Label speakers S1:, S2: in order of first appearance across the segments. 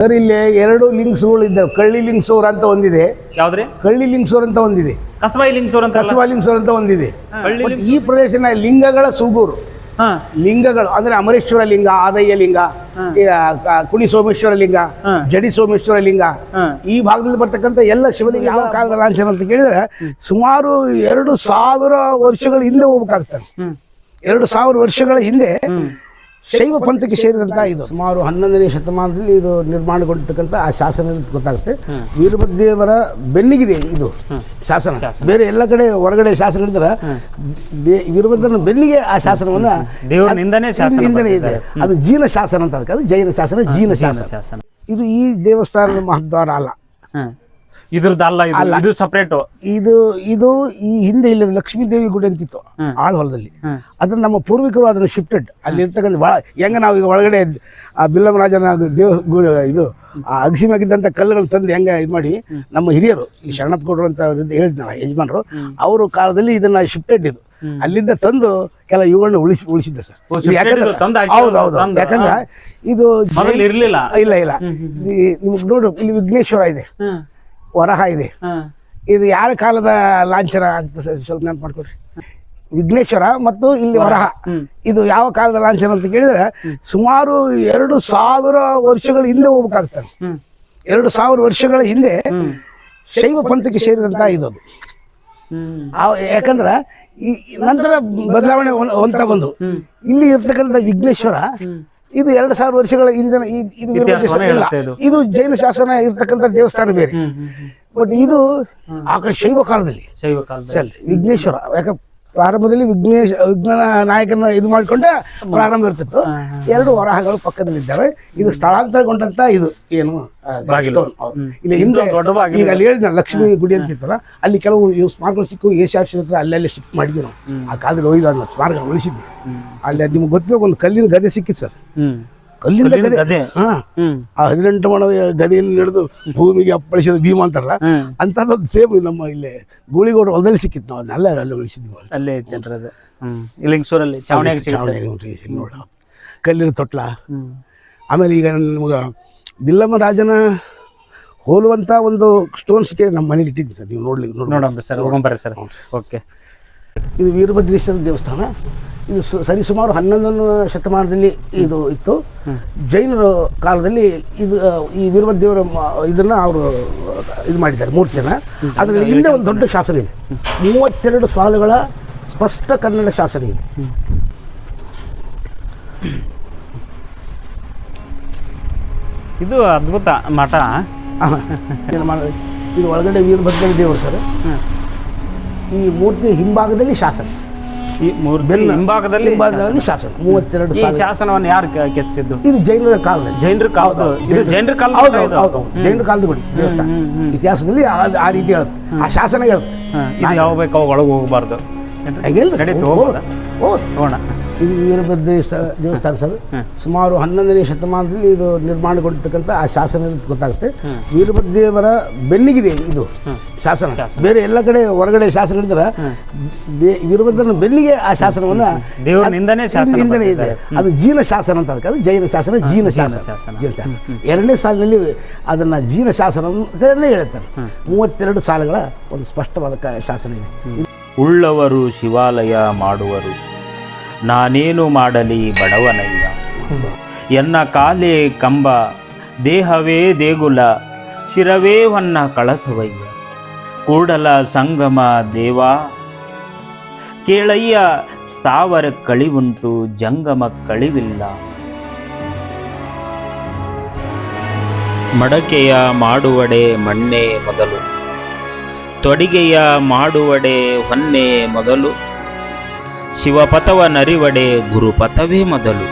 S1: Sir ಇಲ್ಲಿ ಎರಡು ಲಿಂಕ್ಸ್ಗಳು ಇದ್ದಾವೆ. ಕಳ್ಳಿ ಲಿಂಗ್ಸೂರ್ ಅಂತ ಒಂದಿದೆ.
S2: ಯಾವ್ದ್ರಿ?
S1: ಕಳ್ಳಿ ಲಿಂಗ್ಸೂರ್ ಅಂತ ಒಂದಿದೆ.
S2: ಕಸಬಾಯಿ ಲಿಂಗ್ಸೂರ್ ಅಂತ
S1: ಕಸಬಾ ಲಿಂಗ್ಸೂರ್ ಅಂತ ಒಂದಿದೆ. ಬಟ್ ಈ ಪ್ರದೇಶನ ಲಿಂಗಗಳ ಸುಗೂರು.
S2: ಹಾ.
S1: ಲಿಂಗಗಳು ಅಂದ್ರೆ ಅಮರೇಶ್ವರ ಲಿಂಗ ಆದಯ್ಯ ಲಿಂಗ ಈ, ಕ- ಕುಣಿ ಸೋಮೇಶ್ವರ ಲಿಂಗ
S2: ಹಾ.
S1: ಜಡಿ ಸೋಮೇಶ್ವರ ಲಿಂಗ
S2: ಹಾ.
S1: ಈ ಭಾಗದಲ್ಲಿ ಬರ್ತಕ್ಕಂತ ಎಲ್ಲ ಶಿವಲಿಂಗ ಯಾವ ಕಾಲದ ಲಾಂಛನ ಅಂತ ಕೇಳಿದ್ರೆ ಸುಮಾರು ಎರಡು ಸಾವಿರ ವರ್ಷಗಳ ಹಿಂದೆ ಹೋಗ್ಬೇಕಾಗ್ತದೆ.
S2: ಹ್ಮ್.
S1: ಎರಡು ಸಾವಿರ ವರ್ಷಗಳ ಹಿಂದೆ ಶೈವ ಪಂಥಕ್ಕೆ ಸೇರಿದಂತ ಇದು. ಸುಮಾರು ಹನ್ನೊಂದನೇ ಶತಮಾನದಲ್ಲಿ ಇದು ನಿರ್ಮಾಣಗೊಂಡಿರ್ತಕ್ಕಂಥ ಆ ಶಾಸನ ಗೊತ್ತಾಗುತ್ತೆ. ವೀರಭದ್ರೇವರ ಬೆನ್ನಿಗಿದೆ ಇದು ಶಾಸನ. ಬೇರೆ ಎಲ್ಲ ಕಡೆ ಹೊರಗಡೆ ಶಾಸನ ಇದ್ದರೆ ವೀರಭದ್ರನ ಬೆನ್ನಿಗೆ ಆ ಶಾಸನವನ್ನ ದೇವರಿಂದನೇ ಇದೆ. ಅದು ಜೀನ ಶಾಸನ ಅಂತ ಅದಕ್ಕೆ ಅದು ಜೈನ ಶಾಸನ ಜೀನ ಶಾಸನ.
S2: ಶಾಸನ.
S1: ಇದು ಈ ದೇವಸ್ಥಾನದ ಮಹದ್ವಾರ ಅಲ್ಲ.
S2: ಹ್ಮ್ ಇದ್ರದ್ದು ಅಲ್ಲ ಇದು. ಇದು ಸಪ್ರೇಟ್
S1: ಇದು ಇದು ಈ ಹಿಂದೆ ಇಲ್ಲಿ ಲಕ್ಷ್ಮೀ ದೇವಿ ಗುಡಿ ಅಂತಿತ್ತು. ಆಳ್ ಹೊಲದಲ್ಲಿ.
S2: ಅದ್ರ
S1: ಅದನ್ನ ನಮ್ಮ ಪೂರ್ವಿಕರು ಅದನ್ನ ಶಿಫ್ಟೆಡ್ ಅಲ್ಲಿ ಇರ್ತಕ್ಕಂಥ ಭಾಳ ಹೆಂಗ ನಾವು ಈಗ ಒಳಗಡೆ ಆ ಬಿಲ್ಲಮರಾಜನ ದೇವ ಇದು ಆ ಅಗಸಿಮಾಗಿದ್ದಂಥ ಕಲ್ಲುಗಳು ತಂದು ಹೆಂಗ ಇದು ಮಾಡಿ ನಮ್ಮ ಹಿರಿಯರು ಈ ಶರಣಪ್ಪ ಗೌಡರು ಅಂತ ಹೇಳಿದ್ನಲ್ಲ ಯಜಮಾನರು ಅವರು ಕಾಲದಲ್ಲಿ ಇದನ್ನ ಶಿಫ್ಟೆಡ್ ಇದು. ಅಲ್ಲಿಂದ ತಂದು ಕೆಲ ಇವುಗಳನ್ನ ಉಳಿಸಿ ಉಳಿಸಿದ್ದೆ ಸರ್. ಹೌದು ಹೌದು. ಯಾಕಂದ್ರೆ ಇದು
S2: ಇರಲಿಲ್ಲ.
S1: ಇಲ್ಲ ಇಲ್ಲ. ನಿಮ್ಗೆ ನೋಡು ಇಲ್ಲಿ ವಿಘ್ನೇಶ್ವರ ಇದೆ. ವರಹ ಇದೆ. ಇದು ಯಾರ ಕಾಲದ ಲಾಂಛನ ಅಂತ ಸ್ವಲ್ಪ ನೆನಪು ಮಾಡ್ಕೊಡ್ರಿ. ವಿಘ್ನೇಶ್ವರ ಮತ್ತು ಇಲ್ಲಿ ವರಹ. ಇದು ಯಾವ ಕಾಲದ ಲಾಂಛನ ಅಂತ ಕೇಳಿದ್ರೆ ಸುಮಾರು ಎರಡು ಸಾವಿರ ವರ್ಷಗಳ ಹಿಂದೆ ಹೋಗ್ಬೇಕಾಗ್ತದೆ. ಎರಡು ಸಾವಿರ ವರ್ಷಗಳ ಹಿಂದೆ ಶೈವ ಪಂಥಕ್ಕೆ ಸೇರಿದಂತ ಇದು ಯಾಕಂದ್ರೆ ಈ ನಂತರ ಬದಲಾವಣೆ ಅಂತ ಹೊಂತ ಬಂದು. ಇಲ್ಲಿ ಇರ್ತಕ್ಕಂಥ ವಿಘ್ನೇಶ್ವರ ಇದು ಎರಡು ಸಾವಿರ ವರ್ಷಗಳ ಹಿಂದಿನ ಇದು.
S2: ಇದು.
S1: ಜೈನ ಶಾಸನ ಇರತಕ್ಕಂತ ದೇವಸ್ಥಾನ ಬೇರೆ. ಬಟ್ ಇದು ಆ ಕಡೆ ಶೈವ ಕಾಲದಲ್ಲಿ ವಿಘ್ನೇಶ್ವರ ಯಾಕೆ ಪ್ರಾರಂಭದಲ್ಲಿ ವಿಘ್ನೇಶ್ ವಿಜ್ಞಾನ ನಾಯಕನ ಇದು ಮಾಡಿಕೊಂಡೆ ಪ್ರಾರಂಭ ಇರ್ತಿತ್ತು. ಎರಡು ವರಾಹಗಳು ಪಕ್ಕದಲ್ಲಿದ್ದಾವೆ ಇದು ಸ್ಥಳಾಂತರಗೊಂಡಂತ ಇದು ಏನು. ಇಲ್ಲಿ ಹಿಂದೆ ಈಗ ಅಲ್ಲಿ ಹೇಳಿದ ಲಕ್ಷ್ಮೀ ಗುಡಿ ಅಂತ ಇತ್ತಲ್ಲ ಅಲ್ಲಿ ಕೆಲವು ಇವು ಸ್ಮಾರಕಗಳು ಸಿಕ್ಕು ಏಷ್ಯಾಫ್ಸ್ ಹತ್ರ ಅಲ್ಲೆಲ್ಲ ಶಿಫ್ಟ್ ಮಾಡಿದ್ವಿ ನಾವು. ಆ ಕಾಲದಲ್ಲಿ ಒಯ್ದು ಸ್ಮಾರಕ ಉಳಿಸಿದ್ವಿ. ಅಲ್ಲಿ ನಿಮ್ಗೆ ಗೊತ್ತಿರೋ ಒಂದು ಕಲ್ಲಿನ ಗದೆ ಸಿಕ್ಕಿತ್ತು ಸರ್. ಕಲ್ಲಿನ ಗದೆ? ಹಾ. ಆ ಹದಿನೆಂಟು ಮಣ ಗದೆಯಲ್ಲಿ ನಡೆದು ಭೂಮಿಗೆ ಅಪ್ಪಳಿಸಿದ ಭೀಮ ಅಂತಾರಲ್ಲ ಅಂತದೊಂದು ಸೇಮ್ ನಮ್ಮ ಇಲ್ಲಿ ಗೂಳಿಗೋಡು ಹೊಲದಲ್ಲಿ ಸಿಕ್ಕಿತ್ತು ನಾವು ಅದನ್ನೆಲ್ಲ ಅಲ್ಲಿ ಉಳಿಸಿದ್ವಿ
S2: ಅಲ್ಲೇ ಐತೇನ್ರಿ ಅದು. ಹ್ಮ್. ಲಿಂಗಸೂರಲ್ಲಿ ಚಾವಣಿಯಾಗಿ
S1: ನೋಡ್ರಿ ನೋಡ. ಕಲ್ಲಿನ ತೊಟ್ಲ. ಆಮೇಲೆ ಈಗ ನಮ್ಗೆ ಬಿಲ್ಲಮ್ಮ ರಾಜನ ಹೋಲುವಂಥ ಒಂದು ಸ್ಟೋನ್ ಸಿಟಿ ನಮ್ಮ ಮನೆಗೆ ಇಟ್ಟಿದ್ದೀನಿ ಸರ್ ನೀವು ನೋಡ್ಲಿಕ್ಕೆ ನೋಡಿ
S2: ನೋಡೋಣ ಸರ್ ಹೋಗೊಂಬರ್ರಿ ಸರ್. ಓಕೆ
S1: ಇದು ವೀರಭದ್ರೇಶ್ವರ ದೇವಸ್ಥಾನ. ಇದು ಸರಿಸುಮಾರು ಹನ್ನೊಂದನೇ ಶತಮಾನದಲ್ಲಿ ಇದು ಇತ್ತು. ಜೈನರ ಕಾಲದಲ್ಲಿ ಇದು ಈ ವೀರಭದ್ರೇವರ ದೇವರ ಇದನ್ನ ಅವರು ಇದು ಮಾಡಿದ್ದಾರೆ ಮೂರ್ತಿಯನ್ನ. ಅದರಲ್ಲಿ ಹಿಂದೆ ಒಂದು ದೊಡ್ಡ ಶಾಸನ ಇದೆ. ಮೂವತ್ತೆರಡು ಸಾಲುಗಳ ಸ್ಪಷ್ಟ ಕನ್ನಡ ಶಾಸನ ಇದೆ.
S2: ಇದು ಅದ್ಭುತ ಮಠ.
S1: ಇದು ಒಳಗಡೆ ವೀರಭದ್ರ ದೇವರು ಸರ್. ಈ ಮೂರ್ತಿ ಹಿಂಭಾಗದಲ್ಲಿ ಶಾಸನ.
S2: ಈ ಮೂರ್ತಿ ಹಿಂಭಾಗದಲ್ಲಿ
S1: ಹಿಂಭಾಗದಲ್ಲಿ ಶಾಸನ. ಮೂವತ್ತೆರಡು
S2: ಈ
S1: ಸಾಲು.
S2: ಶಾಸನವನ್ನು ಯಾರು ಕೆ- ಕೆತ್ತಿಸಿದ್ದು?
S1: ಇದು ಜೈನರ ಕಾಲದಲ್ಲಿ.
S2: ಜೈನರ ಕಾಲದ ಇದು ಜೈನರ ಕಾಲದ
S1: ಹೌದು? ಹೌದು ಜೈನರ ಕಾಲದ ಗುಡಿ ದೇವಸ್ಥಾನ. ಇತಿಹಾಸದಲ್ಲಿ ಆ- ಆ ರೀತಿ ಹೇಳುತ್ತೆ. ಆ ಶಾಸನ ಹೇಳುತ್ತೆ.
S2: ಇದು ಯಾವ ಬೇಕು ಅವಾಗ ಒಳಗೆ ಹೋಗಬಾರ್ದು.
S1: ಹಂಗೆಲ್ಲ
S2: ನಡೀತು. ಹೋಗೋಣ.
S1: ಇದು ವೀರಭದ್ರೇಶ್ವರ ದೇವಸ್ಥಾನ ಸರ್. ಸುಮಾರು ಹನ್ನೊಂದನೇ ಶತಮಾನದಲ್ಲಿ ಇದು ನಿರ್ಮಾಣಗೊಂಡಿರ್ತಕ್ಕಂಥ ಆ ಶಾಸನ ಅಂತ ಗೊತ್ತಾಗುತ್ತೆ. ವೀರಭದ್ರೇವರ ಬೆನ್ನಿಗಿದೆ ಇದು ಶಾಸನ. ಬೇರೆ ಎಲ್ಲ ಕಡೆ ಹೊರಗಡೆ ಶಾಸನ ಇದ್ರೆ ವೀರಭದ್ರನ ಬೆನ್ನಿಗೆ ಆ ಶಾಸನವನ್ನು ದೇವರಿಂದನೇ ಇದೆ. ಅದು ಜೀನ ಶಾಸನ ಅಂತ ಅದಕ್ಕೆ ಅದು ಜೈನ ಶಾಸನ ಜೀನ ಶಾಸನ.
S2: ಶಾಸನ.
S1: ಜೀನ ಶಾಸನ. ಎರಡನೇ ಸಾಲಿನಲ್ಲಿ ಅದನ್ನ ಜೀನ ಶಾಸನ ಅಂತಲೇ ಹೇಳ್ತಾರೆ. ಮೂವತ್ತೆರಡು ಸಾಲುಗಳ ಒಂದು ಸ್ಪಷ್ಟವಾದ ಕ- ಶಾಸನ ಇದೆ.
S3: ಉಳ್ಳವರು ಶಿವಾಲಯ ಮಾಡುವರು. ನಾನೇನು ಮಾಡಲಿ ಬಡವನಯ್ಯ. ಎನ್ನ ಕಾಲೇ ಕಂಬ, ದೇಹವೇ ದೇಗುಲ, ಶಿರವೇ ಹೊನ್ನ ಕಳಸವಯ್ಯ. ಕೂಡಲ ಸಂಗಮ ದೇವಾ. ಕೇಳಯ್ಯ, ಸ್ಥಾವರ ಕಳಿವುಂಟು, ಜಂಗಮ ಕಳಿವಿಲ್ಲ. ಮಡಕೆಯ ಮಾಡುವಡೆ ಮಣ್ಣೆ ಮೊದಲು. ತೊಡಿಗೆಯ ಮಾಡುವಡೆ ಹೊನ್ನೆ ಮೊದಲು. ಶಿವಪಥವ ನರಿವಡೆ ಗುರುಪಥವೇ ಮೊದಲು.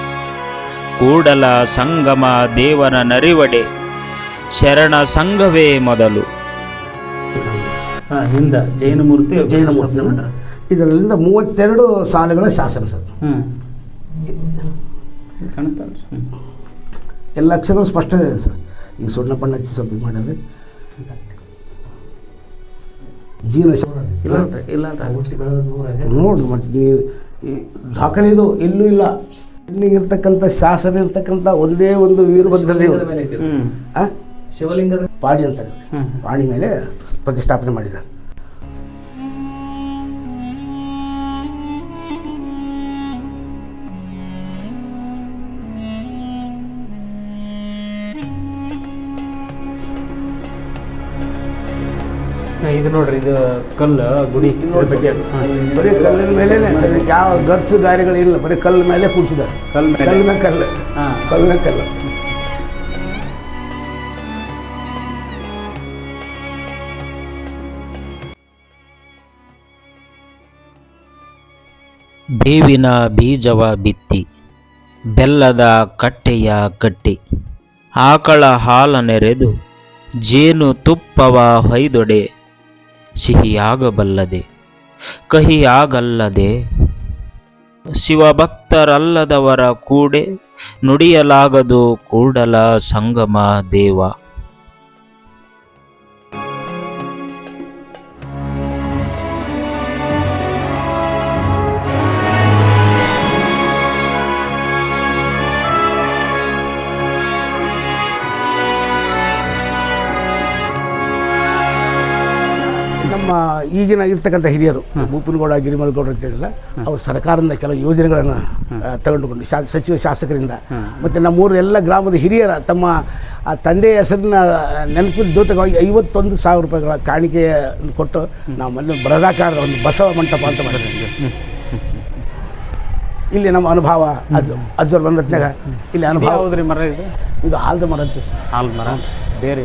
S3: ಕೂಡಲ ಸಂಗಮ ದೇವನ ನರಿವಡೆ ಶರಣ ಸಂಘವೇ ಮೊದಲು.
S2: ಹಿಂದ ಜೈನ ಮೂರ್ತಿ
S1: ಜೈನ ಮೂರ್ತಿ ಇದರಿಂದ ಮೂವತ್ತೆರಡು ಸಾಲುಗಳ ಶಾಸನ ಸರ್. ಎಲ್ಲ ಅಕ್ಷರಗಳು ಸ್ಪಷ್ಟ ಇದೆ ಸರ್. ಈ ಸುಣ್ಣ ಬಣ್ಣ ಹಚ್ಚಿ ಸ್ವಲ್ಪ ಮಾಡ್ರಿ ಶ-
S2: ಇಲ್ಲ ಇಲ್ಲ
S1: ಮತ್ತು ಮತ್ತೆ ನೀವು ಈ ದಾಖಲೆ ಇದು ಎಲ್ಲೂ ಇಲ್ಲ ಇಲ್ಲಿ. ಇರ್ತಕ್ಕಂಥ ಶಾಸನ ಇರ್ತಕ್ಕಂಥ ಒಂದೇ ಒಂದು ವೀರಭದ್ರ ದೇವರು?
S4: ಶಿವಲಿಂಗದ
S1: ಪಾಡಿ ಅಂತ ಪಾಣಿ ಮೇಲೆ ಪ್ರತಿಷ್ಠಾಪನೆ ಮಾಡಿದ್ದಾರೆ.
S2: ಇದು ನೋಡ್ರಿ ಇದು ಕಲ್ಲು ಗುಡಿ. ಬಗ್ಗೆ.
S1: ಬರೀ ಕಲ್ಲಿನ ಮೇಲೆ ಸರಿ ಯಾವ ಗರ್ಚು ಇಲ್ಲ ಬರೀ ಕಲ್ಲು ಮೇಲೆ ಕೂಡಿಸಿದ್ದಾರೆ
S2: ಕಲ್ಲ್?
S1: ಕಲ್ಲಿನ ಕಲ್ಲು. ಕಲ್ಲಿನ ಕಲ್ಲು.
S3: ಬೇವಿನ ಬೀಜವ ಬಿತ್ತಿ ಬೆಲ್ಲದ ಕಟ್ಟೆಯ ಕಟ್ಟಿ ಆಕಳ ಹಾಲ ನೆರೆದು ಜೇನು ತುಪ್ಪವ ಹೊಯ್ದೊಡೆ. ಸಿಹಿಯಾಗಬಲ್ಲದೆ ಕಹಿಯಾಗಲ್ಲದೆ ಶಿವಭಕ್ತರಲ್ಲದವರ ಕೂಡೆ ನುಡಿಯಲಾಗದು ಕೂಡಲ ಸಂಗಮ ದೇವ.
S1: ಈಗಿನ ಇರ್ತಕ್ಕಂಥ ಹಿರಿಯರು ಭೂಪನಗೌಡ ಗಿರಿಮಲ್ಗೌಡ ಅಂತ ಹೇಳಿಲ್ಲ ಅವರು ಸರ್ಕಾರದಿಂದ ಕೆಲವು ಯೋಜನೆಗಳನ್ನು ತಗೊಂಡುಕೊಂಡು ಶಾ ಸಚಿವ ಶಾಸಕರಿಂದ. ಮತ್ತು ನಮ್ಮೂರ ಎಲ್ಲ ಗ್ರಾಮದ ಹಿರಿಯರ ತಮ್ಮ ಆ ತಂದೆಯ ಹೆಸರಿನ ನೆನಪಿನ ದ್ಯೋತಕವಾಗಿ ಐವತ್ತೊಂದು ಸಾವಿರ ರೂಪಾಯಿಗಳ ಕಾಣಿಕೆಯನ್ನು ಕೊಟ್ಟು ನಾವು ಮೊನ್ನೆ ಬರದಾಕಾರದ ಒಂದು ಬಸವ ಮಂಟಪ ಅಂತ ಮಾಡಿದೆ ಇಲ್ಲಿ ನಮ್ಮ ಅನುಭವ ಅಜ್ಜ ಅಜ್ಜರ್ ಬಂದತ್ನಾಗ ಇಲ್ಲಿ ಅನುಭವ.
S2: ಹೌದ್ರಿ ಮರ ಇದು?
S1: ಇದು ಆಲ್ದ ಮರ ಅಂತ ಸರ್.
S2: ಹಾಲ್ ಮರ? ಬೇರೆ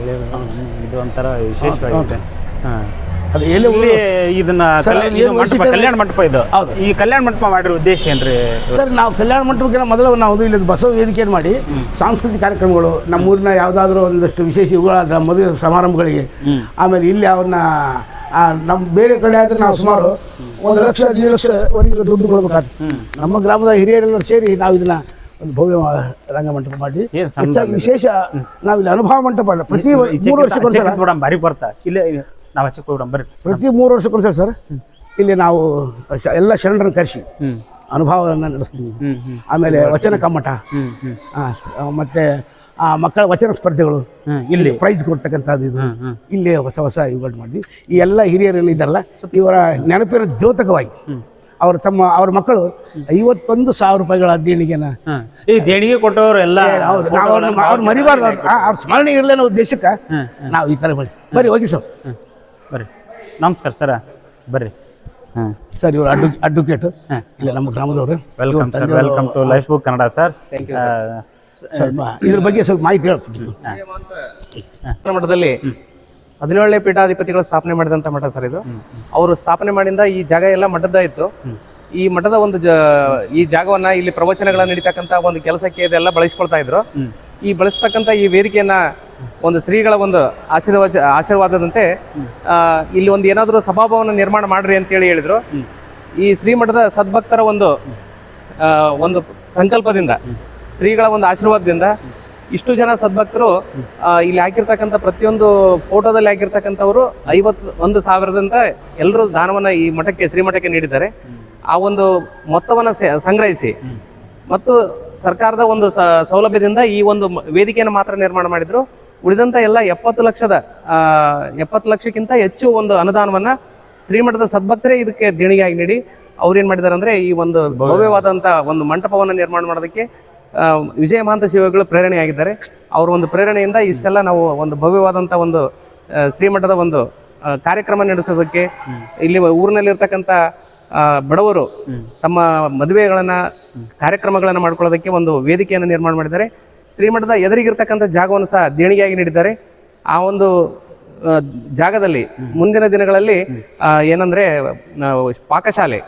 S2: ಇದು ಒಂಥರ ವಿಶೇಷವಾಗಿದೆ. ಹಾ.
S1: ಅದು ಎಲ್ಲಿ
S2: ಇಲ್ಲಿ ಇದನ್ನ
S1: ಸರ್,
S2: ಕಲ್ಯಾಣ-
S1: ಅದು
S2: ಇದು
S1: ಏನು
S2: ಮಂಟಪ
S1: ವೈಶಿಷ್ಟ್ಯ
S2: ಕಲ್ಯಾಣ ಮಂಟಪ ಇದು.
S1: ಹೌದು.
S2: ಈ ಕಲ್ಯಾಣ ಮಂಟಪ ಮಾಡಿರೋ ಉದ್ದೇಶ ಏನ್ರಿ?
S1: ಸರ್ ನಾವು ಕಲ್ಯಾಣ ಮಂಟಪಕ್ಕಿಂತ ಮೊದಲು ನಾವು ಇಲ್ಲಿ ಬಸವ ವೇದಿಕೆ ಮಾಡಿ ಸಾಂಸ್ಕೃತಿಕ ಕಾರ್ಯಕ್ರಮಗಳು ನಮ್ಮೂರಿನ ಯಾವುದಾದ್ರೂ ಒಂದಷ್ಟು ವಿಶೇಷ ಇವುಗಳಾದ್ರೆ ಮದುವೆ ಸಮಾರಂಭಗಳಿಗೆ. ಆಮೇಲೆ ಇಲ್ಲಿ ಅವನ್ನ ಆ, ನಮ್ಮ ಬೇರೆ ಕಡೆ ಆದ್ರೆ ನಾವು ಸುಮಾರು ಒಂದು ಲಕ್ಷ ಎರಡು ಲಕ್ಷವರೆಗೆ ದುಡ್ಡು ಕೊಡ್ಬೇಕಾಗ್ತದೆ. ನಮ್ಮ ಗ್ರಾಮದ ಹಿರಿಯರೆಲ್ಲ ಸೇರಿ ನಾವು ಇದನ್ನ ಒಂದು ಭವ್ಯ ರಂಗಮಂಟಪ ಮಾಡಿ.
S2: ಏನ್ ಸಣ್ಣ
S1: ಹೆಚ್ಚಾಗಿ ವಿಶೇಷ ನಾವು ಇಲ್ಲಿ ಅನುಭವ ಮಂಟಪ ಅಲ್ಲ. ಪ್ರತಿ ವರ್- ಮೂರು ವರ್ಷಕ್ಕೊಂದ್ಸಲ
S2: ಬಿಡಮ್ ಬಾರಿ ಬರ್ತಾ. ಇಲ್ಲೇ ನಾವು ಹೋಗ್ಬಿಡಮ್ ಬರ್ರಿ
S1: ಪ್ರತಿ ಮೂರು ವರ್ಷಕ್ಕೊಂದ್ಸಲ ಸರ್ ಇಲ್ಲಿ ನಾವು ಶ- ಎಲ್ಲ ಶರಣರನ್ನು ಕರೆಸಿ
S2: ಹ್ಮ್.
S1: ಅನುಭವವನ್ನು ನಡೆಸ್ತೀವಿ.
S2: ಹ್ಮ್ ಹ್ಮ್.
S1: ಆಮೇಲೆ ವಚನ ಕಮ್ಮಟ
S2: ಹ್ಮ್ ಹ್ಮ್.
S1: ಆ, ಸ- ಆ, ಮತ್ತೆ ಆ ಮಕ್ಕಳ ವಚನ ಸ್ಪರ್ಧೆಗಳು
S2: ಹ್ಮ್ ಇಲ್ಲಿ.
S1: ಪ್ರೈಸ್ ಕೊಡ್ತಕ್ಕಂಥದ್ದು ಇದು.
S2: ಇಲ್ಲಿ ಹ್ಮ್.
S1: ಇಲ್ಲೇ ಹೊಸ ಹೊಸ ಇವುಗಳು ಮಾಡಿದ್ವಿ. ಈ ಎಲ್ಲ ಹಿರಿಯರಲ್ಲಿ ಇದ್ದಾರಲ್ಲ ಇವರ ನೆನಪಿನ ದ್ಯೋತಕವಾಗಿ ಅವರು ತಮ್ಮ ಅವ್ರ ಮಕ್ಕಳು ಐವತ್ತೊಂದು ಸಾವಿರ ರೂಪಾಯಿಗಳ ದೇಣಿಗೆನ
S2: ಈ ದೇಣಿಗೆ ಕೊಟ್ಟವರು ಎಲ್ಲ
S1: ಹೌದು. ನಾವು ಅವ್ರನ್ನ ಮರಿಬಾರ್ದು. ಅವ್ರು ಆ- ಅವ್ರ ಸ್ಮರಣೆ ಇರಲಿ ಅನ್ನೋ ಉದ್ದೇಶಕ್ಕೆ ನಾವು ಈ ಥರ ಮಾಡಿ. ಬರ್ರಿ ಹೋಗಿ ಸರ್.
S2: ಬರ್ರಿ. ನಮಸ್ಕಾರ ಸರ. ಬರ್ರಿ. ಹಾಂ.
S1: ಸರ್ ಇವರು ಅಡ್ಡು ಅಡ್ವೊಕೇಟ್ ಇಲ್ಲ ನಮ್ಮ ಗ್ರಾಮದವರು.
S2: Welcome sir welcome to life book Kannada sir
S1: ಸ್ವಲ್ಪ ಇದ್ರ ಬಗ್ಗೆ ಸ್ವಲ್ಪ ಮಾಹಿತಿ ಹೇಳ್ತೀನಿ.
S4: ಮಠದಲ್ಲಿ ಹದಿನೇಳನೇ ಪೀಠಾಧಿಪತಿಗಳ ಸ್ಥಾಪನೆ ಮಾಡಿದಂತ ಮಠ ಸರ್ ಇದು. ಅವರು ಸ್ಥಾಪನೆ ಮಾಡಿಂದ ಈ ಜಾಗ ಎಲ್ಲ ಮಠದ ಇತ್ತು ಈ ಮಠದ ಒಂದು ಜ ಈ ಜಾಗವನ್ನ ಇಲ್ಲಿ ಪ್ರವಚನಗಳನ್ನ ನಡೀತಕ್ಕಂತ ಒಂದು ಕೆಲಸಕ್ಕೆ ಇದೆಲ್ಲ ಬಳಸ್ಕೊಳ್ತಾ ಇದ್ರು. ಈ ಬಳಸ್ತಕ್ಕಂಥ ಈ ವೇದಿಕೆಯನ್ನ ಒಂದು ಶ್ರೀಗಳ ಒಂದು ಆಶೀರ್ವಾದ, ಆಶೀರ್ವಾದದಂತೆ ಇಲ್ಲಿ ಒಂದು ಏನಾದರೂ ಸಭಾಭವನ ನಿರ್ಮಾಣ ಮಾಡ್ರಿ ಅಂತೇಳಿ ಹೇಳಿದ್ರು. ಈ ಶ್ರೀಮಠದ ಸದ್ಭಕ್ತರ ಒಂದು ಒಂದು ಸಂಕಲ್ಪದಿಂದ, ಶ್ರೀಗಳ ಒಂದು ಆಶೀರ್ವಾದದಿಂದ ಇಷ್ಟು ಜನ ಸದ್ಭಕ್ತರು ಇಲ್ಲಿ ಹಾಕಿರ್ತಕ್ಕಂಥ ಪ್ರತಿಯೊಂದು ಫೋಟೋದಲ್ಲಿ ಹಾಕಿರ್ತಕ್ಕಂಥವ್ರು ಐವತ್ತು, ಒಂದು ಸಾವಿರದಂತ ಎಲ್ಲರೂ ದಾನವನ್ನ ಈ ಮಠಕ್ಕೆ, ಶ್ರೀಮಠಕ್ಕೆ ನೀಡಿದ್ದಾರೆ. ಆ ಒಂದು ಮೊತ್ತವನ್ನ ಸಂಗ್ರಹಿಸಿ ಮತ್ತು ಸರ್ಕಾರದ ಒಂದು ಸೌಲಭ್ಯದಿಂದ ಈ ಒಂದು ವೇದಿಕೆಯನ್ನು ಮಾತ್ರ ನಿರ್ಮಾಣ ಮಾಡಿದ್ರು. ಉಳಿದಂತ ಎಲ್ಲ ಎಪ್ಪತ್ತು ಲಕ್ಷದ ಎಪ್ಪತ್ತು ಲಕ್ಷಕ್ಕಿಂತ ಹೆಚ್ಚು ಒಂದು ಅನುದಾನವನ್ನ ಶ್ರೀಮಠದ ಸದ್ಭಕ್ತರೇ ಇದಕ್ಕೆ ದೇಣಿಗೆಯಾಗಿ ನೀಡಿ. ಅವ್ರು ಏನ್ ಮಾಡಿದಾರಂದ್ರೆ ಈ ಒಂದು ಭವ್ಯವಾದಂತ ಒಂದು ಮಂಟಪವನ್ನು ನಿರ್ಮಾಣ ಮಾಡೋದಕ್ಕೆ ವಿಜಯ ಮಹಾಂತ ಶಿವಗಳು ಪ್ರೇರಣೆಯಾಗಿದ್ದಾರೆ. ಅವರ ಒಂದು ಪ್ರೇರಣೆಯಿಂದ ಇಷ್ಟೆಲ್ಲ ನಾವು ಒಂದು ಭವ್ಯವಾದಂತ ಒಂದು ಶ್ರೀಮಠದ ಒಂದು ಕಾರ್ಯಕ್ರಮ ನಡೆಸೋದಕ್ಕೆ ಇಲ್ಲಿ ಊರಿನಲ್ಲಿರ್ತಕ್ಕಂಥ ಬಡವರು ತಮ್ಮ ಮದುವೆಗಳನ್ನ ಕಾರ್ಯಕ್ರಮಗಳನ್ನ ಮಾಡ್ಕೊಳ್ಳೋದಕ್ಕೆ ಒಂದು ವೇದಿಕೆಯನ್ನು ನಿರ್ಮಾಣ ಮಾಡಿದ್ದಾರೆ. ಶ್ರೀಮಠದ ಎದುರಿಗಿರ್ತಕ್ಕಂಥ ಜಾಗವನ್ನು ಸಹ ದೇಣಿಗೆಯಾಗಿ ನೀಡಿದ್ದಾರೆ. ಆ ಒಂದು ಜಾಗದಲ್ಲಿ ಮುಂದಿನ ದಿನಗಳಲ್ಲಿ ಆ, ಏನಂದ್ರೆ ಪಾಕಶಾಲೆ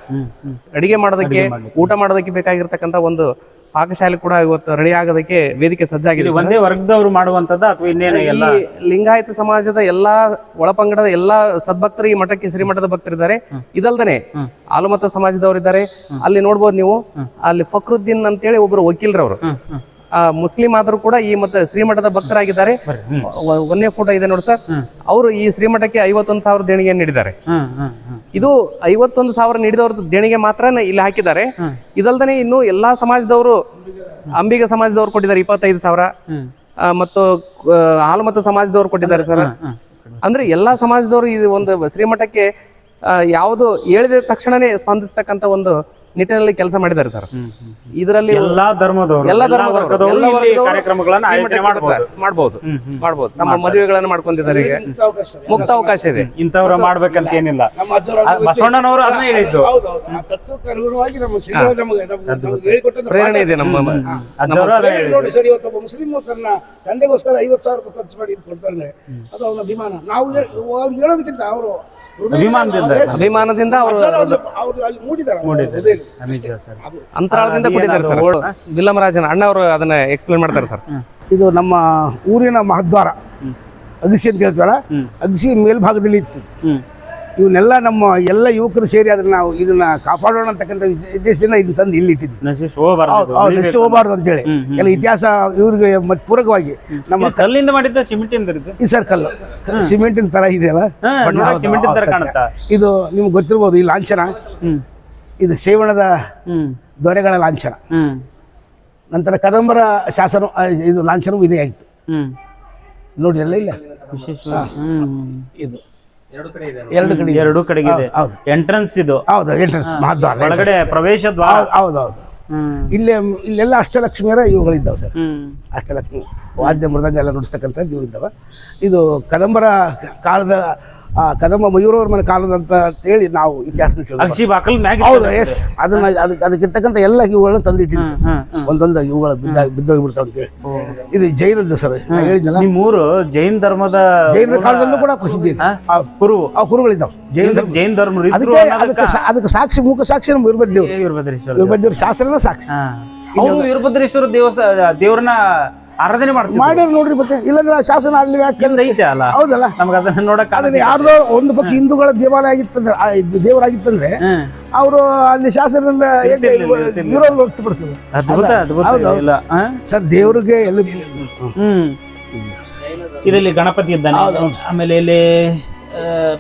S4: ಅಡಿಗೆ ಮಾಡೋದಕ್ಕೆ. ಊಟ ಮಾಡೋದಕ್ಕೆ ಬೇಕಾಗಿರ್ತಕ್ಕಂಥ ಒಂದು ಪಾಕಶಾಲೆ ಕೂಡ ಇವತ್ತು ರೆಡಿ ಆಗೋದಕ್ಕೆ ವೇದಿಕೆ ಸಜ್ಜಾಗಿದೆ
S2: ಒಂದೇ ವರ್ಗದವರು ಮಾಡುವಂತದ್ದು ಅಥವಾ ಇನ್ನೇನು ಎಲ್ಲ?
S4: ಲಿಂಗಾಯತ ಸಮಾಜದ ಎಲ್ಲಾ ಒಳಪಂಗಡದ ಎಲ್ಲಾ ಸದ್ಭಕ್ತರು ಈ ಮಠಕ್ಕೆ ಶ್ರೀಮಠದ ಭಕ್ತರಿದ್ದಾರೆ. ಇದಲ್ದನೆ ಆಲುಮತ ಸಮಾಜದವರಿದ್ದಾರೆ. ಅಲ್ಲಿ ನೋಡ್ಬೋದು ನೀವು. ಅಲ್ಲಿ ಫಕ್ರುದ್ದೀನ್ ಅಂತೇಳಿ ಒಬ್ಬರು ವಕೀಲರವರು. ಮುಸ್ಲಿಂ ಆದರೂ ಕೂಡ ಈ ಮತ್ತೆ ಶ್ರೀಮಠದ ಭಕ್ತರಾಗಿದ್ದಾರೆ. ಒಂದೇ ಒಂದನೇ ಫೋಟೋ ಇದೆ ನೋಡಿ ಸರ್. ಅವರು ಈ ಶ್ರೀಮಠಕ್ಕೆ ಐವತ್ತೊಂದು ಸಾವಿರ ದೇಣಿಗೆ ನೀಡಿದ್ದಾರೆ. ಇದು ಐವತ್ತೊಂದು ಸಾವಿರ ನೀಡಿದವ್ರ ದೇಣಿಗೆ ಮಾತ್ರ ಇಲ್ಲಿ ಹಾಕಿದ್ದಾರೆ. ಇದಲ್ದನೆ ಇನ್ನು ಎಲ್ಲಾ ಸಮಾಜದವರು ಅಂಬಿಗ ಸಮಾಜದವ್ರು ಕೊಟ್ಟಿದ್ದಾರೆ ಇಪ್ಪತ್ತೈದು ಸಾವಿರ. ಮತ್ತು ಹಾಲುಮತ ಸಮಾಜದವ್ರು ಕೊಟ್ಟಿದ್ದಾರೆ ಸರ್. ಅಂದ್ರೆ ಎಲ್ಲಾ ಸಮಾಜದವರು ಇದು ಒಂದು ಶ್ರೀಮಠಕ್ಕೆ ಯಾವುದು ಹೇಳಿದ ತಕ್ಷಣನೇ ಸ್ಪಂದಿಸ್ತಕ್ಕಂತ ಒಂದು ನಿಟ್ಟಿನಲ್ಲಿ ಕೆಲಸ ಮಾಡಿದ್ದಾರೆ ಸರ್. ಇದರಲ್ಲಿ
S2: ಎಲ್ಲಾ ಧರ್ಮದವರು
S4: ಎಲ್ಲಾ ಧರ್ಮದವರು ಎಲ್ಲ
S2: ಇಲ್ಲಿ
S4: ವರ್ಗದವರು
S2: ಕಾರ್ಯಕ್ರಮಗಳನ್ನ ಆಯೋಜನೆ ಮಾಡಬಹುದು
S4: ಮಾಡ್ಬೋದು. ಮಾಡ್ಬೋದು. ತಮ್ಮ ಮದುವೆಗಳನ್ನ ಮಾಡ್ಕೊಂಡಿದ್ದಾರೆ ಈಗ. ಮುಕ್ತ ಅವಕಾಶ ಇದೆ.
S2: ಇಂಥವ್ರ ಮಾಡ್ಬೇಕಂತ ಏನಿಲ್ಲ.
S1: ನಮ್ಮ
S2: ಬಸವಣ್ಣನವರು ಅದನ್ನ
S1: ಹೇಳಿದ್ರು ನಮ್ಮ
S4: ಪ್ರೇರಣೆ ಇದೆ ನಮ್ಮ
S1: ನೋಡಿ ಸರ್ ಇವತ್ತೊಬ್ಬ ಮುಸ್ಲಿಂ ತನ್ನ ತಂದೆಗೋಸ್ಕರ ಐವತ್ತು ಸಾವಿರ ರೂಪಾಯಿ ಖರ್ಚು ಮಾಡಿ ಕೊಡ್ತಾರೆ ಅದು ಅವನ ಅಭಿಮಾನ. ನಾವು ಹೇಳೋದಕ್ಕಿಂತ ಅವರು
S2: ಅಭಿಮಾನದಿಂದ.
S4: ಅಭಿಮಾನದಿಂದ ಅವರು
S1: ಅವರು ಅಲ್ಲಿ ಮೂಡಿದ್ದಾರೆ.
S2: ಸರ್.
S4: ಅಂತರಾಳದಿಂದ ಕೊಟ್ಟಿದ್ದಾರೆ ಸರ್. ಬಿಲ್ಲಮರಾಜನ ಅಣ್ಣ ಅವರು ಅದನ್ನ ಎಕ್ಸ್ಪ್ಲೇನ್ ಮಾಡ್ತಾರೆ ಸರ್.
S1: ಇದು ನಮ್ಮ ಊರಿನ ಮಹದ್ವಾರ. ಅಗಸಿ ಅಂತ ಹೇಳ್ತಾರ ಅಗಸಿ ಮೇಲ್ಭಾಗದಲ್ಲಿ ಇತ್ತು ಇವನ್ನೆಲ್ಲ ನಮ್ಮ ಎಲ್ಲ ಯುವಕರು ಸೇರಿ ಅದನ್ನ ನಾವು ಇದನ್ನ ಕಾಪಾಡೋಣ ಅಂತಕ್ಕಂಥ ಉದ್ದೇಶದಿಂದ ಇದನ್ನ ತಂದು ಇಲ್ಲಿ ಇಟ್ಟಿದ್ವಿ
S2: ನಶಿಸಿ ಹೋಗಬಾರ್ದು
S1: ಅವ್ರು ನೆಚ್ಚಿ ಹೋಗಬಾರ್ದು ಅಂತೇಳಿ. ಎಲ್ಲ ಇತಿಹಾಸ ಇವ್ರಿಗೆ ಮತ್ತೆ ಪೂರಕವಾಗಿ ನಮ್ಮ
S2: ಕಲ್ಲಿಂದ ಮಾಡಿದ್ದ ಸಿಮೆಂಟಿಂದ ಇರುತ್ತೆ
S1: ಈ ಕಲ್ಲು. ಸಿಮೆಂಟಿನ ತರ ಇದೆಯಲ್ಲ
S2: ಹಾ,
S1: ಬಣ್ಣ
S2: ನೋಡಕ್
S1: ಹೌದು,
S2: ಸಿಮೆಂಟಿನ ತರ
S1: ಹೌದು,
S2: ಕಾಣುತ್ತಾ?
S1: ಇದು ನಿಮ್ಗೆ ಗೊತ್ತಿರ್ಬೋದು ಈ ಲಾಂಛನ.
S2: ಹ್ಮ್.
S1: ಇದು ಸೇವಣದ
S2: ಹ್ಮ್.
S1: ದೊರೆಗಳ ಲಾಂಛನ.
S2: ಹ್ಮ್.
S1: ನಂತರ ಕದಂಬರ ಶಾಸನ ಆ, ಇದು ಲಾಂಛನವೂ ಇದೇ ಆಯ್ತು
S2: ಹ್ಮ್.
S1: ನೋಡಿ ಎಲ್ಲ ಇಲ್ಲ?
S2: ವಿಶೇಷ ಹ್ಮ್.
S1: ಇದು.
S4: ಎರಡು ಕಡೆ ಇದೆ
S1: ಎರಡು ಕಡೆ ಇದೆ. ಹೌದು
S2: ಎಂಟ್ರೆನ್ಸ್ ಇದು.
S1: ಹೌದು ಎಂಟ್ರೆನ್ಸ್ ಮಹಾದ್ವಾರ
S2: ಒಳಗಡೆ ಪ್ರವೇಶ ದ್ವಾರ.
S1: ಹೌದು ಹೌದು ಇಲ್ಲೇ ಇಲ್ಲೆಲ್ಲ ಅಷ್ಟಲಕ್ಷ್ಮಿಯರ ಇವುಗಳಿದ್ದಾವೆ ಸರ್. ಅಷ್ಟಲಕ್ಷ್ಮಿ ವಾದ್ಯ ಮೃದಂಗ ಎಲ್ಲ ನುಡಿಸ್ತಕ್ಕಂಥದ್ದು ಇವು ಇದ್ದಾವೆ. ಇದು ಕದಂಬರ ಕಾಲದ ಆ, ಕದಂಬ ಮಯೂರವ್ರ ಮನೆ ಕಾಲದಂತ ಹೇಳಿ ನಾವು ಇತಿಹಾಸ ಹೌದು ಎಸ್ ಅದನ್ನ ಅದಕ್ಕೆ ಅದಕ್ಕಿರ್ತಕ್ಕಂಥ ಎಲ್ಲ ಇವುಗಳನ್ನ ತಂದಿಟ್ಟಿದ್ವಿ ಒಂದೊಂದು ಇವುಗಳ ಬಿದ್ದ ಬಿದ್ದೋಗ್ಬಿಡ್ತಾವ ಅಂತೇಳಿ ಇದು ಜೈನದ್ದು ಸರ್ ಮೂರು ಹೇಳಿದ್ನಲ್ಲ.
S2: ಜೈನ್ ಧರ್ಮದ
S1: ಜೈನ ಕಾಲದಲ್ಲೂ ಕೂಡ ಪ್ರಸಿದ್ಧಿ
S2: ಕುರು
S1: ಆ ಕುರುಗಳಿದ್ದಾವೆ ಜೈನ
S2: ಜೈನ್ ಧರ್ಮ
S1: ಅದಕ್ಕೆ ಅದಕ್ಕೆ ಸಾಕ್ಷಿ ಮೂಕ ಸಾಕ್ಷಿ ನಮ್ಮ ವೀರಭದ್ರೇವ್ರು
S2: ವೀರಭದ್ರೇಶ್ವರ
S1: ಶಾಸ್ತ್ರನ ಸಾಕ್ಷಿ.
S2: ಅವನು ಅವರು ವೀರಭದ್ರೇಶ್ವರ ದೇವಸ ದೇವ್ರನ್ನ ಆರಾಧನೆ ಮಾಡ್ತೀವಿ
S1: ಮಾಡ್ಯಾರ ನೋಡ್ರಿ ಮತ್ತೆ. ಇಲ್ಲಂದ್ರೆ ಆ ಶಾಸನ ಆಡ್ಲಿ ಯಾಕೆ
S2: ಐತೆ ಅಲ್ಲ?
S1: ಹೌದಲ್ಲ?
S2: ನಮ್ಗೆ ಅದನ್ನ ನೋಡಕ್
S1: ಅದನ್ನ ಯಾರ್ದೋ ಒಂದು ಪಕ್ಷ ಹಿಂದೂಗಳ ದೇವಾಲಯ ಆಗಿತ್ತಂದ್ರೆ ದೇವರಾಗಿತ್ತಂದ್ರೆ ಅವರು ಅಲ್ಲಿ ಶಾಸನ ವಿರೋಧ ವ್ಯಕ್ತಪಡಿಸಿದ್ರು.
S2: ಅದ್ಭುತ ಅದ್ಭುತ. ಇಲ್ಲ.
S1: ಸರ್ ದೇವ್ರಿಗೆ ಎಲ್ಲ
S2: ಹ್ಮ್. ಇದರಲ್ಲಿ ಗಣಪತಿ ಇದ್ದಾನೆ. ಆಮೇಲೆ ಇಲ್ಲಿ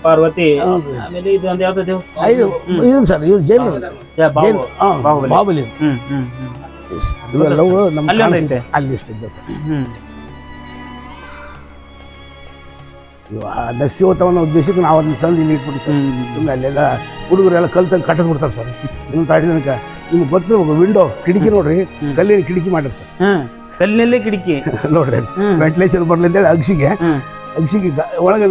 S2: ಪಾರ್ವತಿ. ಆಮೇಲೆ ಇದು ಒಂದು ಯಾವ್ದೋ ದೇವಸ್ಥಾನ?
S1: ಇದು ಸರ್ ಇದು ಜೈನ
S2: ಬಾಹುಬಲಿ. ಹ್ಮ್ ಹ್ಮ್.
S1: ಇವೆಲ್ಲವೂ ನಮ್ಮ
S2: ಅಲ್ಲಿ ಒಂದು. ಐತೆ.
S1: ಅಲ್ಲಿ ಸರ್?
S2: ಹ್ಮ್.
S1: ಇವು ಆ ನಸ್ಯೋತವನ್ನ ಉದ್ದೇಶಕ್ಕೆ ನಾವು ಅದನ್ನ ತಂದು ಇಲ್ಲಿ ಇಟ್ಬಿಟ್ಟು ಸರ್. ಸುಮ್ಮನೆ ಅಲ್ಲೆಲ್ಲ ಹುಡುಗರೆಲ್ಲ ಕಲ್ತಂಗೆ ಕಟ್ಟದ್ ಬಿಡ್ತಾರೆ ಸರ್. ನಿಮ್ಮ ತಾಡಿ ನಿಮ್ಗೆ ಗೊತ್ತಿರ್ಬೇಕು ವಿಂಡೋ ಕಿಟಕಿ ನೋಡ್ರಿ ಕಲ್ಲಿನ ಕಿಟಕಿ ಮಾಡ್ರಿ ಸರ್.
S2: ಹ್ಮ್ ಕಲ್ಲಿನಲ್ಲೇ ಕಿಟಕಿ.
S1: ನೋಡ್ರಿ ವೆಂಟಿಲೇಷನ್ ಬರ್ಲಿ ಅಂತೇಳಿ ಅಗ್ಸಿಗೆ
S2: ಹ್ಮ್.
S1: ಅಗ್ಸಿಗೆ ಗಾ- ಒಳಗೆ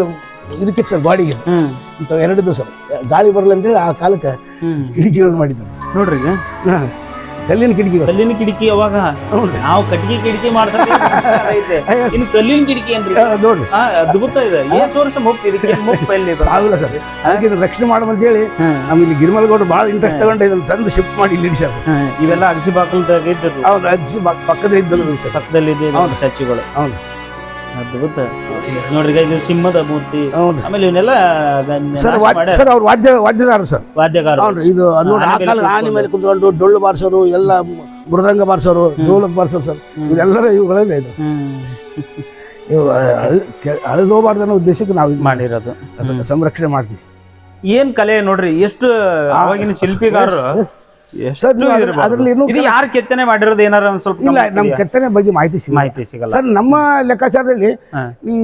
S1: ಇದಕ್ಕೆ ಸರ್ ಬಾಡಿಗೆ
S2: ಹ್ಮ್.
S1: ಇಂಥ ಎರಡು ದಿವಸ ಗಾಳಿ ಬರಲ್ಲ ಅಂತೇಳಿ ಆ ಕಾಲಕ್ಕೆ
S2: ಹ್ಮ್.
S1: ಮಾಡಿದ್ದಾರೆ
S2: ನೋಡ್ರಿ ಈಗ.
S1: ಹಾ. ಕಲ್ಲಿನ ಕಿಟಕಿ
S2: ಕಲ್ಲಿನ ಕಿಟಕಿ ಅವಾಗ. ನಾವು ಕಟ್ಟಿಗೆ ಕಿಟಕಿ
S1: ಮಾಡ್ತಾರೆ
S2: ಇನ್ನು ಕಲ್ಲಿನ ಕಿಟಕಿ ಏನ್ರಿ?
S1: ಆ, ನೋಡ್ರಿ.
S2: ಅದ್ಭುತ ಇದೆ. ಎಷ್ಟು ವರ್ಷ ಮುಪ್ಪು ಇದಕ್ಕೆ ಮುಪ್ಪು ಇದು?
S1: ಸಾವಿಲ್ಲ ಸರ್. ಅದಕ್ಕೆ ಇದನ್ನ ರಕ್ಷಣೆ ಅಂತ
S2: ಹೇಳಿ
S1: ನಮ್ಗೆ ಇಲ್ಲಿ ಗಿರಿಮಲಗೌಡರು ಭಾಳ ಇಂಟ್ರೆಸ್ಟ್ ತಗೊಂಡು ಇದನ್ನ ತಂದು ಶಿಫ್ಟ್ ಮಾಡಿ ಇಲ್ಲಿ ಸರ್.
S2: ಇವೆಲ್ಲ ಅಗಸಿ ಬಾಕಲ್ದಾಗ ಇದ್ದದ್ದು.
S1: ಹೌದು ಅಗಸಿ ಪಕ್- ಪಕ್ಕದಲ್ಲಿ ಇದ್ದಲ್ಲ
S2: ಪಕ್ಕದಲ್ಲಿ ಇದೆ ಸ್ಟ್ಯಾಚ್ಯೂಗಳು.
S1: ಹೌದು.
S2: ಅದ್ಭುತ ನೋಡ್ರಿ ಈಗ ಇದು ಸಿಂಹದ ಮೂರ್ತಿ.
S1: ಹೌದು.
S2: ಆಮೇಲೆ ಇವನ್ನೆಲ್ಲ
S1: ಸರ್ ವಾದ್ಯ ಸರ್ ಅವ್ರು ವಾದ್ಯ ವಾದ್ಯದಾರ ಸರ್.
S2: ವಾದ್ಯಗಾರ
S1: ಇದು ನೋಡಿ ಆ ಕಾಲ ಆನೆ ಮೇಲೆ ಕುತ್ಕೊಂಡು ಡೊಳ್ಳು ಬಾರಿಸೋರು ಎಲ್ಲ ಮೃದಂಗ ಬಾರಿಸೋರು ಡೋಲಕ್ ಬಾರಿಸೋರು ಸರ್. ಇವರೆಲ್ಲರ ಇವುಗಳೇ ಇದು.
S2: ಇವು
S1: ಇವು ಅಳೆದೋಬಾರ್ದು ಅನ್ನೋ ಉದ್ದೇಶಕ್ಕೆ ನಾವು ಇದು
S2: ಮಾಡಿರೋದು.
S1: ಅದನ್ನ ಸಂರಕ್ಷಣೆ ಮಾಡ್ತೀವಿ.
S2: ಏನ್ ಕಲೆ ನೋಡ್ರಿ ಎಷ್ಟು ಅವಾಗಿನ ಶಿಲ್ಪಿಗಾರರು. ಇದು ಯಾರು ಕೆತ್ತನೆ ಮಾಡಿರೋದು ಏನಾರ ಒಂದ್ ಸ್ವಲ್ಪ
S1: ಇಲ್ಲ
S2: ನಮ್
S1: ಕೆತ್ತನೆ ಬಗ್ಗೆ ಮಾಹಿತಿ ಸಿಗಲ್ಲ.
S2: ಮಾಹಿತಿ ಸಿಗಲ್ಲ.
S1: ಸರ್ ನಮ್ಮ ಲೆಕ್ಕಾಚಾರದಲ್ಲಿ ಈ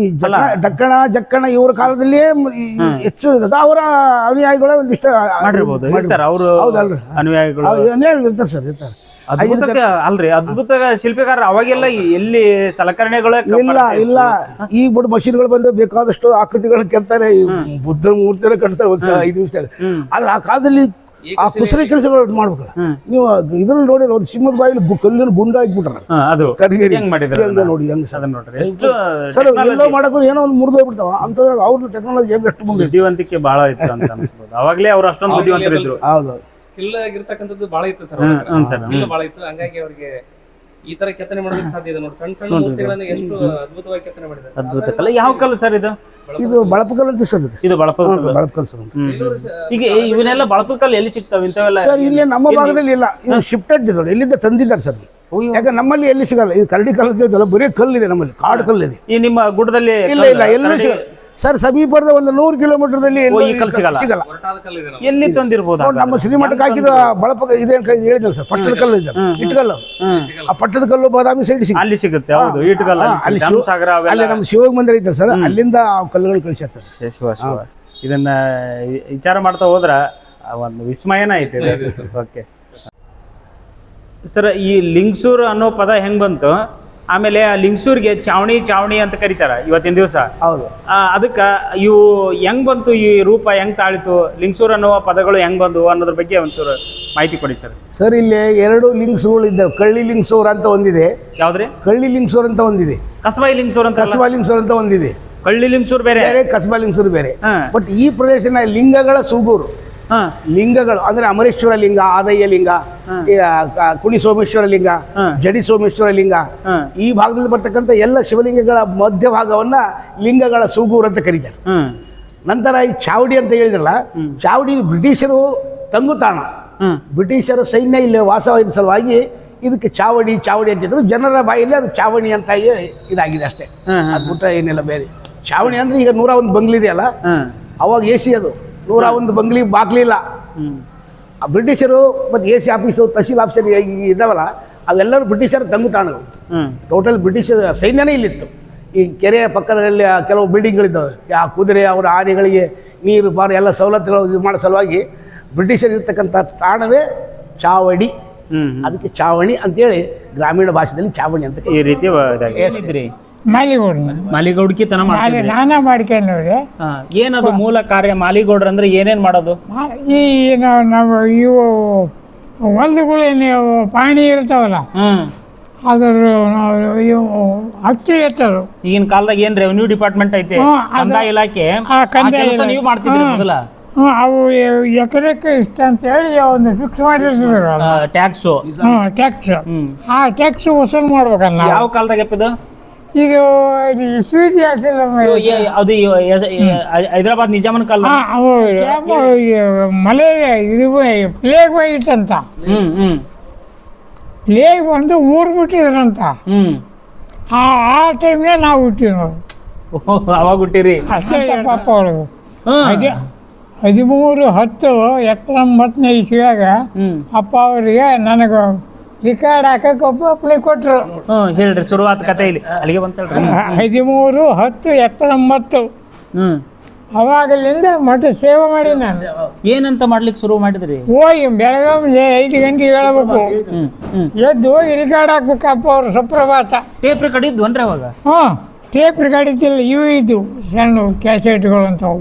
S1: ದಕ್ಕಣ ಜಕ್ಕಣ ಇವರ ಕಾಲದಲ್ಲಿಯೇ ಹೆಚ್ಚು. ಅವರ ಅನುಯಾಯಿಗಳ ಒಂದಿಷ್ಟ
S2: ಮಾಡಿರ್ಬೋದು. ಅವರು
S1: ಹೌದಲ್ರಿ.
S2: ಅನುಯಾಯಿಗಳು.
S1: ಇರ್ತಾರೆ ಸರ್ ಇರ್ತಾರೆ.
S2: ಅಲ್ರಿ ಅದ್ಭುತ ಶಿಲ್ಪಿಗಾರ ಅವಾಗೆಲ್ಲ ಎಲ್ಲಿ ಸಲಕರಣೆಗಳು
S1: ಇಲ್ಲ ಇಲ್ಲ. ಈಗ ಬಿಡು ಮಷೀನ್ಗಳು ಬಂದು ಬೇಕಾದಷ್ಟು ಆಕೃತಿಗಳನ್ನ ಕೆತ್ತಾರೆ ಬುದ್ಧ ಮೂರ್ತಿನ ಕಟ್ತಾರೆ ಒಂದ್ಸಲ ಐದು ನಿಮಿಷ ಆದ್ರೆ ಆ ಕಾಲದಲ್ಲಿ ಆ ಕುಸರಿ ಕೆಲಸಗಳು ಮಾಡ್ಬೇಕಲ್ಲ ನೀವು ಇದ್ರಲ್ಲಿ ನೋಡಿ ಒಂದು ಸಿಂಹದ ಬಾಯಿಲಿ ಕಲ್ಲಿನ ಗುಂಡ ಹಾಕ್ಬಿಟ್ರೆ.
S2: ಅದು.
S1: ಕರಿಗೇರಿ
S2: ಹೆಂಗ್ ಮಾಡಿದ್ರು
S1: ಹೆಂಗ ನೋಡಿ ಹೆಂಗ್ ಸರ್
S2: ಅದನ್ನ ನೋಡ್ರಿ. ಎಷ್ಟು
S1: ಸರ್ ಎಲ್ಲೋ ಮಾಡಕ್ಕೂ ಏನೋ ಒಂದು ಮುರಿದು ಹೋಗ್ಬಿಡ್ತಾವ ಅಂತ ಅವ್ರ ಟೆಕ್ನಾಲಜಿ ಹೆಂಗ್ ಎಷ್ಟು ಮುಂದೆ
S2: ಬುದ್ಧಿವಂತಿಕೆ ಬಹಳ ಇತ್ತು ಅಂತ ಅನ್ಸ್ಬೋದು. ಅವಾಗಲೇ ಅವ್ರು ಅಷ್ಟೊಂದು ಬುದ್ಧಿವಂತರಿದ್ರು.
S1: ಹೌದು.
S4: ಸ್ಕಿಲ್ ಆಗಿರ್ತಕ್ಕಂಥದ್ದು ಬಹಳ ಇತ್ತು ಸರ್
S2: ಹ್ಮ್ ಸರ್.
S4: ಬಹಳ ಇತ್ತು. ಹಂಗಾಗಿ ಅವ್ರಿಗೆ ಈ ತರ ಕೆತ್ತನೆ ಮಾಡೋದಕ್ಕೆ ಸಾಧ್ಯ ಇದೆ ನೋಡಿ. ಸಣ್ಣ ಸಣ್ಣ ಮೂರ್ತಿಗಳನ್ನ ಎಷ್ಟು ಅದ್ಭುತವಾಗಿ ಕೆತ್ತನೆ ಮಾಡಿದ್ದಾರೆ.
S2: ಅದ್ಭುತ. ಕಲೆ ಯಾವ ಕಲ್ಲು ಸರ್ ಇದು?
S1: ಇದು ಬಳಪಕಲ್ ಅಂತ ಸರ್ ಇದು.
S2: ಇದು ಬಳಪ ಕಲ್ಲು
S1: ಬಳಪಕಲ್ ಸರ್.
S2: ಹ್ಮ್. ಈಗ ಇವನೆಲ್ಲ ಬಳಪ ಕಲ್ಲು ಎಲ್ಲಿ ಸಿಗ್ತಾವೆ? ಇಂಥವೆಲ್ಲ
S1: ಸರ್ ಇಲ್ಲಿ ನಮ್ಮ ಭಾಗದಲ್ಲಿ ಇಲ್ಲ. ಇದು ಶಿಫ್ಟೆಡ್ ನೋಡಿ. ಎಲ್ಲಿಂದ ತಂದಿದ್ದಾರೆ ಸರ್. ಯಾಕಂದ್ರೆ ನಮ್ಮಲ್ಲಿ ಎಲ್ಲಿ ಸಿಗಲ್ಲ. ಇದು ಕರಡಿ ಕಲ್ಲು ಬರೀ ಕಲ್ಲಿದೆ ನಮ್ಮಲ್ಲಿ. ಕಾಡು ಕಲ್ಲಿದೆ.
S2: ಈ ನಿಮ್ಮ ಗುಡ್ಡದಲ್ಲಿ
S1: ಇಲ್ಲ ಇಲ್ಲ ಎಲ್ಲೂ ಸಿಗಲ್ಲ. ಸರ್ ಸಮೀಪದ ಒಂದು ನೂರು ಕಿಲೋಮೀಟರ್ದಲ್ಲಿ ಓ,
S2: ಈ ಕಲ್ಲು ಸಿಗಲ್ಲ?
S1: ಸಿಗಲ್ಲ.
S2: ಎಲ್ಲಿ ತಂದಿರ್ಬೋದು
S1: ನಮ್ಮ ಶ್ರೀಮಠಕ್ಕೆ ಹಾಕಿದ ಬಳಪ ಇದೆ ಹೇಳಿದ ಹೇಳಿದ್ನಲ್ಲ ಸರ್ ಪಟ್ಟದ ಕಲ್ಲು ಇದೆ. ಇಟ್ಕಲ್ಲು. ಆ ಪಟ್ಟದ ಕಲ್ಲು ಬಾದಾಮಿ ಸೈಡ್ ಸಿಗುತ್ತೆ.
S2: ಅಲ್ಲಿ ಸಿಗುತ್ತೆ ಹೌದು
S1: ಅಲ್ಲಿ ಶಿವ-
S2: ಸಾಗರ
S1: ಅಲ್ಲಿ ನಮ್ಮ ಶಿವಗ ಮಂದಿರ ಐತೆ ಸರ್ ಅಲ್ಲಿಂದ ಆ ಕಲ್ಲುಗಳು ಕಳಿಸ್ಯಾರ ಸರ್.
S2: ಶಿವ ಶಿವ. ಇದನ್ನ ವಿ- ವಿಚಾರ ಮಾಡ್ತಾ ಹೋದ್ರ ಆ ಒಂದು ವಿಸ್ಮಯನ ಐತಿ ಓಕೆ. ಸರ್ ಈ ಲಿಂಗ್ಸೂರ್ ಅನ್ನೋ ಪದ ಹೆಂಗ್ ಬಂತು? ಆಮೇಲೆ ಆ ಲಿಂಗ್ಸೂರ್ಗೆ ಚಾವಣಿ ಚಾವಣಿ ಅಂತ ಕರೀತಾರೆ ಇವತ್ತಿನ ದಿವಸ.
S1: ಹೌದು.
S2: ಅದಕ್ಕೆ ಇವು ಹೆಂಗ್ ಬಂತು ಈ ರೂಪ ಹೆಂಗ್ ತಾಳಿತು ಲಿಂಗ್ಸೂರ್ ಅನ್ನುವ ಪದಗಳು ಹೆಂಗ್ ಬಂದು ಅನ್ನೋದ್ರ ಬಗ್ಗೆ ಒಂಚೂರು ಮಾಹಿತಿ ಕೊಡಿ ಸರ್.
S1: ಸರ್ ಇಲ್ಲಿ ಎರಡು ಲಿಂಕ್ಸ್ಗಳು ಇದ್ದಾವೆ. ಕಳ್ಳಿ ಲಿಂಗ್ಸೂರ್ ಅಂತ ಒಂದಿದೆ.
S2: ಯಾವ್ದ್ರಿ?
S1: ಕಳ್ಳಿ ಲಿಂಗ್ಸೂರ್ ಅಂತ ಒಂದಿದೆ.
S2: ಕಸಬಾಯಿ ಲಿಂಗ್ಸೂರ್ ಅಂತ
S1: ಕಸಬಾ ಲಿಂಗ್ಸೂರ್ ಅಂತ ಒಂದಿದೆ.
S2: ಕಳ್ಳಿ ಲಿಂಗ್ಸೂರ್ ಬೇರೆ.
S1: ಬೇರೆ ಕಸಬಾ ಲಿಂಗ್ಸೂರ್ ಬೇರೆ. ಬಟ್ ಈ ಪ್ರದೇಶನ ಲಿಂಗಗಳ ಸೂಗೂರು. ಲಿಂಗಗಳು ಅಂದ್ರೆ ಅಮರೇಶ್ವರ ಲಿಂಗ ಆದಯ್ಯ ಲಿಂಗ ಕುಣಿ ಸೋಮೇಶ್ವರ ಲಿಂಗ. ಜಡಿ ಸೋಮೇಶ್ವರ ಲಿಂಗ ಈ ಭಾಗದಲ್ಲಿ ಬರ್ತಕ್ಕಂಥ ಎಲ್ಲ ಶಿವಲಿಂಗಗಳ ಮಧ್ಯ ಭಾಗವನ್ನ ಲಿಂಗಗಳ ಸೂಗೂರು ಅಂತ ಕರೀತಾರೆ. ನಂತರ ಈ ಚಾವಡಿ ಅಂತ ಹೇಳಿದ್ರಲ್ಲ ಚಾವಡಿ ಬ್ರಿಟಿಷರು ತಂಗುತಾಣ
S2: ತಾಣ.
S1: ಬ್ರಿಟಿಷರ ಸೈನ್ಯ ಇಲ್ಲಿ ವಾಸವಾಗಿದ್ದ ಸಲುವಾಗಿ ಇದಕ್ಕೆ ಚಾವಡಿ ಚಾವಡಿ ಅಂತಿದ್ರು ಜನರ ಬಾಯಲ್ಲಿ ಅದು ಚಾವಣಿ ಅಂತ ಇದಾಗಿದೆ ಅಷ್ಟೇ.
S2: ಹ್ಮ್, ಹ್ಮ್.
S1: ಅದು ಬಿಟ್ರೆ ಏನಿಲ್ಲ ಬೇರೆ. ಚಾವಣಿ ಅಂದ್ರೆ ಈಗ ನೂರ ಒಂದು
S2: ಬಂಗ್ಲಿದೆಯಲ್ಲ
S1: ಅವಾಗ ಎ ಸಿ ಅದು. ನೂರ ಒಂದು ಬಂಗ್ಲಿ ಬಾಗ್ಲಿಲ್ಲ ಆ ಬ್ರಿಟಿಷರು ಮತ್ತು A C office tehsil officer ಇದ್ದಾವಲ್ಲ ಅವೆಲ್ಲರೂ ಬ್ರಿಟಿಷರ ತಂಗು
S2: ತಾಣಗಳು.
S1: ಟೋಟಲ್ ಬ್ರಿಟಿಷ್ ಸೈನ್ಯನೇ ಇಲ್ಲಿತ್ತು. ಈ ಕೆರೆಯ ಪಕ್ಕದಲ್ಲಿ ಆ ಕೆಲವು ಬಿಲ್ಡಿಂಗ್ಗಳಿದ್ದಾವೆ. ಆ ಕುದುರೆ ಅವರ ಆನೆಗಳಿಗೆ ನೀರು ಪಾರು ಎಲ್ಲ ಸವಲತ್ತುಗಳು ಇದು ಮಾಡೋ ಸಲುವಾಗಿ ಬ್ರಿಟಿಷರು ಇರ್ತಕ್ಕಂಥ ತಾಣವೇ ಚಾವಡಿ ಅದಕ್ಕೆ ಚಾವಣಿ ಅಂತೇಳಿ ಗ್ರಾಮೀಣ ಭಾಷೆಯಲ್ಲಿ ಚಾವಣಿ ಅಂತ
S2: ಈ ರೀತಿ ಏನಿದ್ರಿ?
S5: ಮಾಲಿಗೌಡ
S2: ಮಾಲಿಗೌಡ
S5: ಮಾಲಿ
S2: ಮಾಡ್ತಿದ್ರಿ
S5: ನಾನ ಮಾಡ್ಕೊಂಡ್ರಿ
S2: ಹಾ, ಏನದು ಮೂಲ ಕಾರ್ಯ ಮಾಲಿಗೌಡ್ರ ಅಂದ್ರೆ ಏನೇನ್ ಮಾಡೋದು?
S5: ಈ ನಾವು ನಾವು ಇವು ನೀವು ಪಾಣಿ ಇರ್ತಾವಲ್ಲ?
S2: ಹ್ಮ್
S5: ಅದ್ರ ನಾವು ಇವು ಎತ್ತರು.
S2: ಈಗಿನ ಕಾಲದಾಗ ಏನ್ ರೆವೆನ್ಯೂ ಡಿಪಾರ್ಟ್ಮೆಂಟ್ ಐತೆ?
S5: ಹ್ಮ್, ಅದು-
S2: ಕಂದಾಯ ಇಲಾಖೆ?
S5: ಆ, ಕಂದಾಯ
S2: ಕೆಲಸ
S5: ಇಲಾಖೆ.
S2: ನೀವು ಮಾಡ್ತಿದ್ರಿ
S5: ಹ್ಮ್.
S2: ಮೊದಲ?
S5: ಹ್ಞೂ ಅವು ಎಕರೆಕ್ಕೆ ಇಷ್ಟ ಅಂತೇಳಿ ಒಂದು ಫಿಕ್ಸ್ ಮಾಡಿರ್ತಿದ್ರಲ್ಲ.
S2: ಟ್ಯಾಕ್ಸ್
S5: ಹ್ಞೂ ಟ್ಯಾಕ್ಸ್
S2: ಹ್ಮ್
S5: ಆ ಟ್ಯಾಕ್ಸ್ ವಸೂಲ್ ಮಾಡ್ಬೇಕಲ್ಲ ನಾವು.
S2: ಯಾವ ಕಾಲದಾಗ ಎಪ್ಪಿದು
S5: ಇದು ಇದು ಸ್ವೀಟ್
S2: ಅದು ಹೈದರಾಬಾದ್ ನಿಜಾಮನ್ ಕಾಲ
S5: ಮಲೇರಿಯಾ ಇದು ಪ್ಲೇಗ್ ಹೋಗಿತ್ತಂತ ಪ್ಲೇಗ್ ಬಂದು ಊರು ಬಿಟ್ಟಿದ್ರಂತ.
S2: ಹ್ಮ್.
S5: ಆ ಆ ಟೈಮ್ನೇ ನಾವು ಹುಟ್ಟಿವಿ ನೋಡಿ.
S2: ಓಹ್, ಅವಾಗ ಹುಟ್ಟಿರಿ.
S5: ಅಷ್ಟೇ ಪಾಪ ಹದಿ ಹದಿಮೂರು ಹತ್ತು ಎಪ್ಪತ್ತೊಂಬತ್ತನೇ ಇಸ್ವಿಯಾಗ ಅಪ್ಪ ಅವರಿಗೆ ನನಗೆ ರಿಕಾರ್ಡ್ ಹಾಕಕ್ಕೆ ಒಬ್ಬ ಅಪ್ಲೈ ಕೊಟ್ಟರು
S2: ಹ್ಞೂ ಹೇಳ್ರಿ ಶುರುವಾತ ಕತೆ ಇಲ್ಲಿ. ಅಲ್ಲಿಗೆ
S5: ಹದಿಮೂರು ಹತ್ತು ಎತ್ತೊಂಬತ್ತು
S2: ಹ್ಞೂ.
S5: ಅವಾಗಲಿಂದ ಮಠ ಸೇವೆ ಮಾಡಿ ನಾನು.
S2: ಏನಂತ ಮಾಡ್ಲಿಕ್ಕೆ ಶುರು ಮಾಡಿದ್ರಿ?
S5: ಹೋಗಿ ಬೆಳಗಾವಿ ಐದು ಗಂಟೆಗೆ ಹೇಳಬೇಕು. ಎದ್ದು ಹೋಗಿ ರಿಕಾರ್ಡ್ ಹಾಕ್ಬೇಕಪ್ಪ ಅವ್ರ ಸುಪ್ರಭಾತ.
S2: ಟೇಪ್ ರೆಕಾರ್ಡ್ ಇದ್ವನ್ರಿ ಅವಾಗ?
S5: ಹಾಂ ಟೇಪ್ ರಿಕಾರ್ಡ್ ಇದ್ದಿಲ್ಲ ಇವು ಇದ್ದು ಸಣ್ಣ ಕ್ಯಾಸೆಟ್ಗಳು ಅಂತವು